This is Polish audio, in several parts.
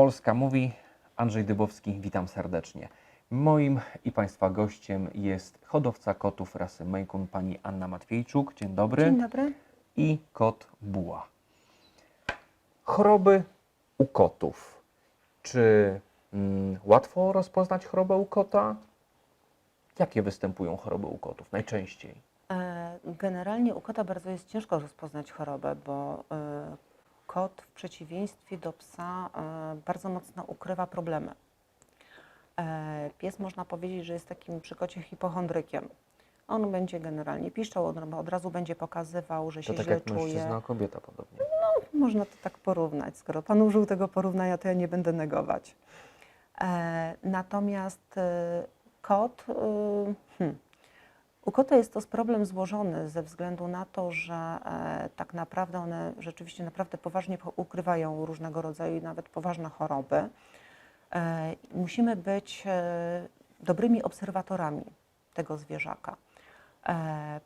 Polska mówi. Andrzej Dybowski, witam serdecznie. Moim i Państwa gościem jest hodowca kotów rasy Coon, pani Anna Matwiejczuk. Dzień dobry. Dzień dobry. I kot Buła. Choroby u kotów. Czy mm, łatwo rozpoznać chorobę u kota? Jakie występują choroby u kotów najczęściej? E, Generalnie u kota bardzo jest ciężko rozpoznać chorobę, bo e, kot w przeciwieństwie do psa e, bardzo mocno ukrywa problemy. E, Pies można powiedzieć, że jest takim przy kocie hipochondrykiem. On będzie generalnie piszczał, on od razu będzie pokazywał, że To się tak źle jak czuje. mężczyzna, kobieta podobnie. Można to tak porównać. Skoro Pan użył tego porównania, to ja nie będę negować. E, natomiast kot, hmm, u kota jest to problem złożony ze względu na to, że e, tak naprawdę one rzeczywiście naprawdę poważnie po- ukrywają różnego rodzaju i nawet poważne choroby. E, musimy być e, dobrymi obserwatorami tego zwierzaka.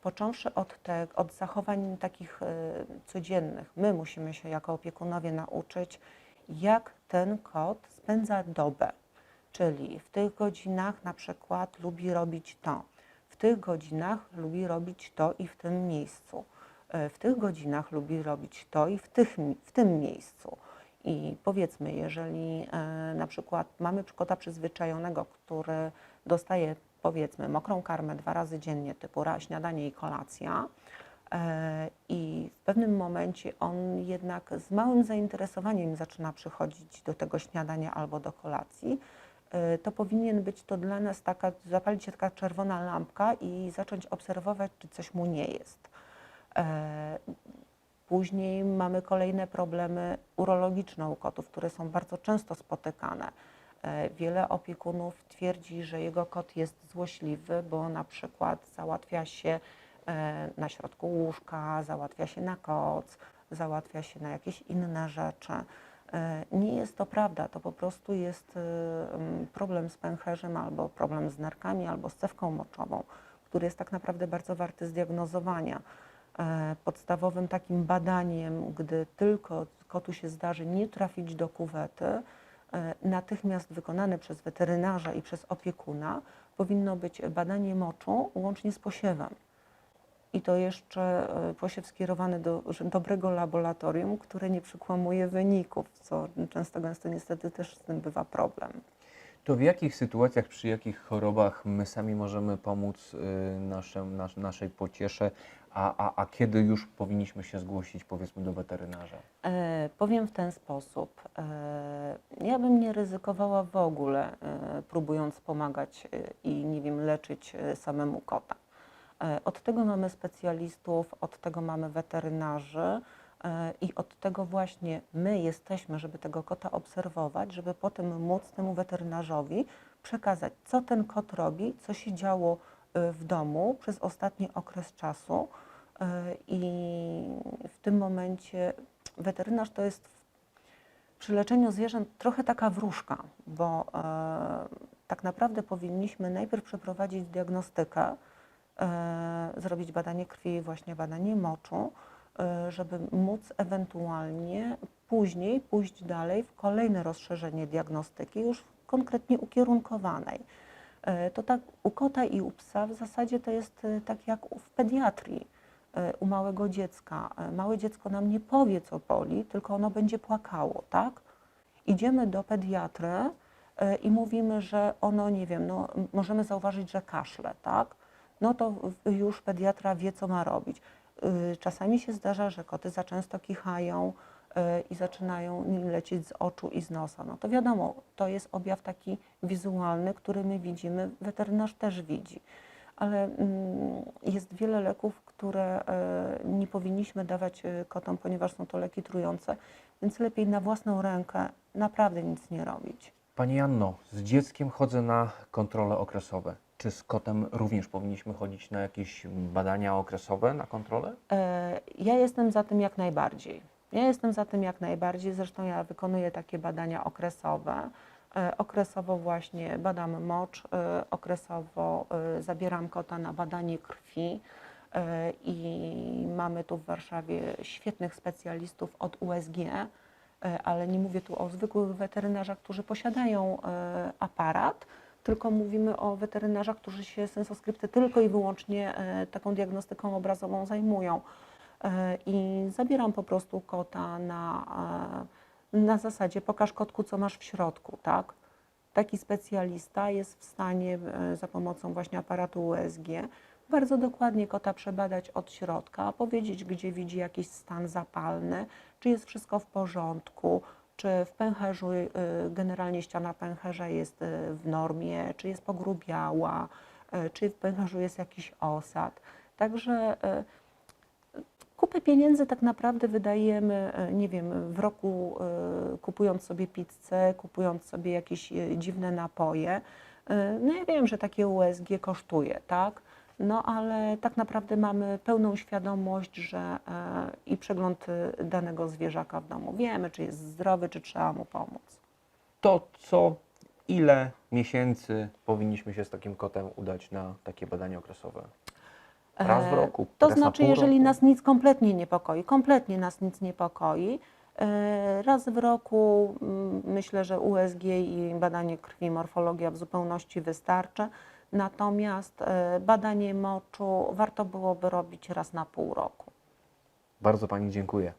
Począwszy od, te, od zachowań takich codziennych, my musimy się jako opiekunowie nauczyć, jak ten kot spędza dobę. Czyli w tych godzinach na przykład lubi robić to, tych godzinach lubi robić to i w tym miejscu, e, w tych godzinach lubi robić to i w, tych, w tym miejscu. I powiedzmy, jeżeli e, na przykład mamy kota przyzwyczajonego, który dostaje powiedzmy mokrą karmę dwa razy dziennie, typu śniadanie i kolacja, e, i w pewnym momencie on jednak z małym zainteresowaniem zaczyna przychodzić do tego śniadania albo do kolacji, to powinien być to dla nas taka, zapalić się taka czerwona lampka i zacząć obserwować, czy coś mu nie jest. E, Później mamy kolejne problemy urologiczne u kotów, które są bardzo często spotykane. E, Wiele opiekunów twierdzi, że jego kot jest złośliwy, bo na przykład załatwia się e, na środku łóżka, załatwia się na koc, załatwia się na jakieś inne rzeczy. E, Nie jest to prawda, to po prostu jest e, mm, problem z pęcherzem albo problem z nerkami albo z cewką moczową, który jest tak naprawdę bardzo warty zdiagnozowania. E, Podstawowym takim badaniem, gdy tylko kotu się zdarzy nie trafić do kuwety, natychmiast wykonane przez weterynarza i przez opiekuna, powinno być badanie moczu łącznie z posiewem. I to jeszcze e, posiew skierowany do dobrego laboratorium, które nie przykłamuje wyników, co często gęsto niestety też z tym bywa problem. To w jakich sytuacjach, przy jakich chorobach my sami możemy pomóc y, naszym, nasz, naszej pociesze, a, a, a kiedy już powinniśmy się zgłosić powiedzmy do weterynarza? E, powiem w ten sposób. E, ja bym nie ryzykowała w ogóle, e, próbując pomagać e, i nie wiem, leczyć e, samemu kota. E, od tego mamy specjalistów, od tego mamy weterynarzy e, i od tego właśnie my jesteśmy, żeby tego kota obserwować, żeby potem móc temu weterynarzowi przekazać, co ten kot robi, co się działo e, w domu przez ostatni okres czasu. I w tym momencie weterynarz to jest przy leczeniu zwierząt trochę taka wróżka, bo tak naprawdę powinniśmy najpierw przeprowadzić diagnostykę, zrobić badanie krwi, właśnie badanie moczu, e, żeby móc ewentualnie później pójść dalej w kolejne rozszerzenie diagnostyki, już konkretnie ukierunkowanej. E, To tak u kota i u psa w zasadzie to jest e, tak jak w pediatrii e, u małego dziecka. E, Małe dziecko nam nie powie, co boli, tylko ono będzie płakało, tak? Idziemy do pediatry e, i mówimy, że ono, nie wiem, no, możemy zauważyć, że kaszle, tak? No to już pediatra wie, co ma robić. Y, Czasami się zdarza, że koty za często kichają y, i zaczynają im lecieć z oczu i z nosa. No to wiadomo, to jest objaw taki wizualny, który my widzimy, weterynarz też widzi. Ale mm, jest wiele leków, które e, nie powinniśmy dawać kotom, ponieważ są to leki trujące, więc lepiej na własną rękę naprawdę nic nie robić. Pani Janno, z dzieckiem chodzę na kontrole okresowe. Czy z kotem również powinniśmy chodzić na jakieś badania okresowe, na kontrolę? E, Ja jestem za tym jak najbardziej. Ja jestem za tym jak najbardziej, zresztą ja wykonuję takie badania okresowe. E, Okresowo właśnie badam mocz, e, okresowo zabieram kota na badanie krwi i mamy tu w Warszawie świetnych specjalistów od USG, ale nie mówię tu o zwykłych weterynarzach, którzy posiadają aparat, tylko mówimy o weterynarzach, którzy się sensoskrypty tylko i wyłącznie e, taką diagnostyką obrazową zajmują. E, I zabieram po prostu kota na, e, na zasadzie pokaż kotku, co masz w środku, tak? Taki specjalista jest w stanie za pomocą właśnie aparatu USG bardzo dokładnie kota przebadać od środka, powiedzieć, gdzie widzi jakiś stan zapalny, czy jest wszystko w porządku, czy w pęcherzu y, generalnie ściana pęcherza jest y, w normie, czy jest pogrubiała, y, czy w pęcherzu jest jakiś osad. Także kupę pieniędzy tak naprawdę wydajemy, nie wiem, w roku kupując sobie pizzę, kupując sobie jakieś dziwne napoje. No ja wiem, że takie USG kosztuje, tak? No ale tak naprawdę mamy pełną świadomość, że e, i przegląd y, danego zwierzaka w domu. Wiemy, czy jest zdrowy, czy trzeba mu pomóc. To co, ile miesięcy powinniśmy się z takim kotem udać na takie badanie okresowe? Raz w E, roku, To raz na znaczy, jeżeli roku? nas nic kompletnie niepokoi, kompletnie nas nic niepokoi, raz w roku mm, myślę, że USG i badanie krwi, morfologia w zupełności wystarczy. Natomiast e, badanie moczu warto byłoby robić raz na pół roku. Bardzo Pani dziękuję.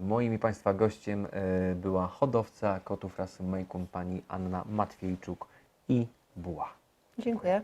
Moim i Państwa gościem e, była hodowca kotów rasy Mejkun Pani Anna Matwiejczuk i Buła. Dziękuję.